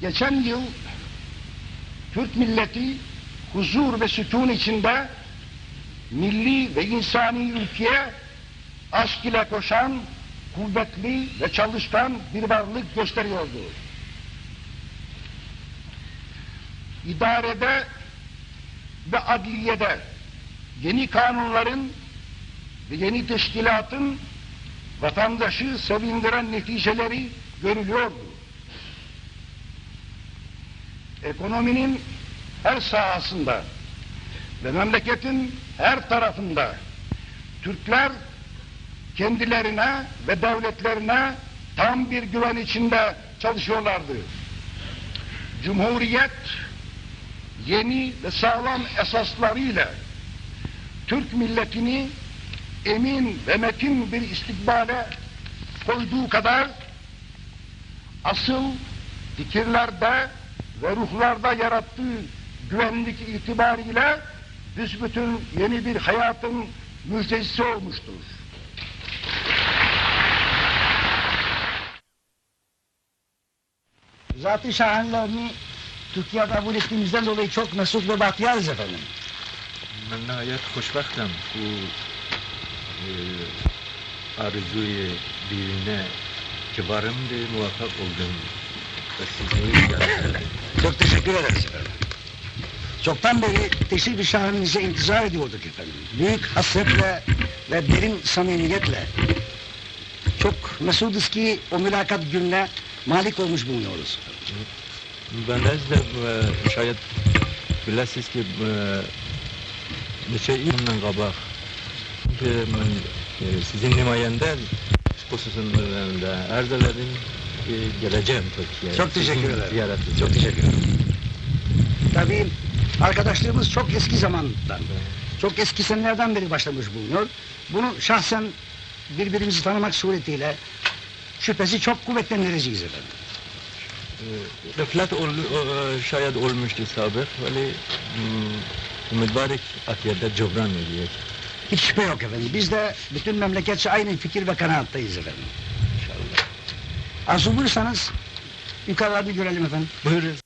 geçen yıl Türk milleti huzur ve sütun içinde milli ve insani ülkeye aşk ile koşan, kuvvetli ve çalışkan bir varlık gösteriyordu. İdarede ve adliyede yeni kanunların ve yeni teşkilatın vatandaşı sevindiren neticeleri görülüyordu. Ekonominin her sahasında ve memleketin her tarafında Türkler kendilerine ve devletlerine tam bir güven içinde çalışıyorlardı. Cumhuriyet yeni ve sağlam esaslarıyla Türk milletini emin ve metin bir istikbale koyduğu kadar asıl fikirlerde ve ruhlarda yarattığı güvenlik itibariyle büsbütün yeni bir hayatın müjdecisi olmuştur. Zat-ı şahanlarını Türkiye'ye kabul ettiğimizden dolayı çok mesut ve bahtiyarız efendim. Ben nihayet hoşbaktım. Bu e, arzuyu birine kibarım diye muvaffak oldum. Çok teşekkür ederiz efendim. Çoktan beri teşrif-i şahanınıza intizar ediyorduk efendim. Büyük hasretle ve derin samimiyetle. Çok mesuduz ki o mülakat gününe malik olmuş bulunuyoruz. Ben de e, şayet biləsiniz ki e, neçə ildən qabaq e, mən e, sizin nümayəndə xüsusunda ərz elədim ki, gələcəm Türkiye'ye. Çok teşekkür Sizin ederim. ziyaretinize. Çok teşekkür ederim. Tabii arkadaşlığımız çok eski zamandan, çok eski senelerden beri başlamış bulunuyor. Bunu şahsen birbirimizi tanımak suretiyle şüphesi çok kuvvetlendireceğiz efendim. E, Rıflat ol, şayet olmuştu sabık, veli mm, ümidvarek akiyede cebran edecek Hiç şüphe yok efendim. Biz de bütün memleketçe aynı fikir ve kanaattayız efendim. Arzu buyursanız yukarıda bir görelim efendim. Buyurun.